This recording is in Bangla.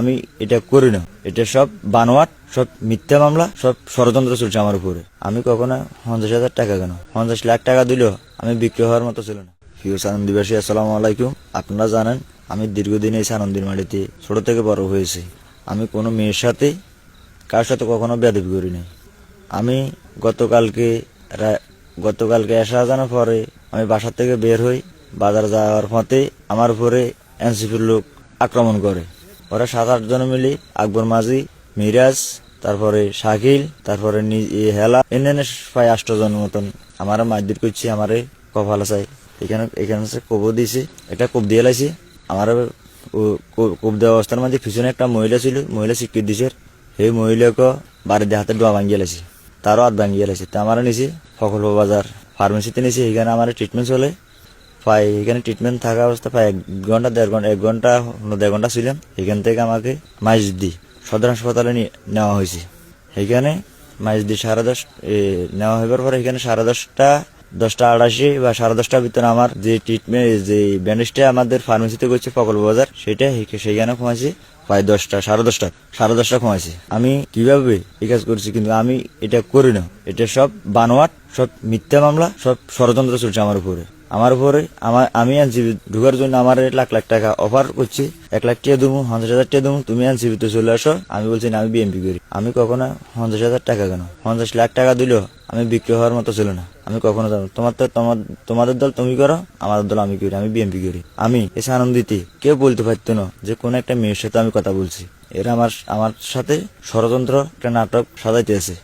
আমি এটা করি না। এটা সব বানোয়াট, সব মিথ্যা মামলা, সব ষড়যন্ত্র চলছে আমার উপরে। আমি কখনো পঞ্চাশ হাজার টাকা কেন? পঞ্চাশ লাখ টাকা দিলেও আমি বিক্রি হওয়ার মতো ছিল না। ফিউস আনন্দবাসী, আসসালামু আলাইকুম। আপনারা জানেন, আমি দীর্ঘদিন এই আনন্দের মাটিতে ছোট থেকে বড় হয়েছি। আমি কোনো মেয়ের সাথে কার সাথে কখনো বেদবি করি নাই। আমি গতকালকে গতকালকে এসা জানার পরে আমি বাসা থেকে বের হই। বাজার যাওয়ার পথে আমার উপরে এনসিপির লোক আক্রমণ করে। ওরা সাত আট জন মিলে, আকবর মাঝি, মিরাজ, তারপরে শাকিল, তারপরে হেলা এনে প্রায় আষ্ট জন মতন। আমার মারধর করছি, আমারে কপাল চাই এখানে এখানে কবর দিয়েছে একটা কোপ দিয়ে লাইছে। আমার কোপ দেওয়া অবস্থার মাঝে পিছনে একটা মহিলা ছিল, মহিলা স্বীকৃতি দিছে। সেই মহিলাকে বাড়িতে হাতে ডোয়া ভাঙিয়ে লাইছে। তারও হাত ভাঙিয়ে লাইছে। তা আমার নিছে ফকল বাজার ফার্মেসিতে নিছে। এখানে আমার ট্রিটমেন্ট চলে। প্রায় এখানে ট্রিটমেন্ট থাকা অবস্থা প্রায় এক ঘণ্টা, দেড় ঘণ্টা, এক ঘণ্টা, দেড় ঘণ্টা ছিলাম। এখান থেকে আমাকে মাইজদি সদর হাসপাতালে নেওয়া হয়েছে। এখানে মাইজদি সাড়ে দশ নেওয়া হবার পরে এখানে সাড়ে দশটা দশটা আড়াইশি বা সাড়ে দশটার ভিতরে আমার যে ট্রিটমেন্ট যে ব্যান্ডেজটা আমাদের ফার্মেসিতে করছে প্রকল্প বাজার, সেটা সেইখানে কমাইছে প্রায় দশটা, সাড়ে দশটা সাড়ে দশটা কমাইছে আমি কীভাবে এই কাজ করছি কিন্তু আমি এটা করি না। এটা সব বানোয়াট, সব মিথ্যা মামলা, সব ষড়যন্ত্র চলছে আমার উপরে। আমার উপরে, আমার, আমি এনসিবি ঢুকার জন্য আমার লাখ লাখ টাকা অফার করছি। এক লাখ টাকা দেবো, পঞ্চাশ হাজার টাকা দেবো, তুমি এনসিবিতে চলে আসো। আমি বলছি, না, আমি বিএমপি করি। আমি কখনো পঞ্চাশ হাজার টাকা কেন? পঞ্চাশ লাখ টাকা দিলেও আমি বিক্রি হওয়ার মতো ছিল না। আমি কখনো যাব তোমার তো তোমাদের দল তুমি করো, আমাদের দল আমি করি, আমি বিএমপি করি। আমি এসে আনন্দিতে, কেউ বলতে পারতো না যে কোন একটা মেয়ের সাথে আমি কথা বলছি। এরা আমার আমার সাথে ষড়যন্ত্র একটা নাটক সাজাইতে আছে।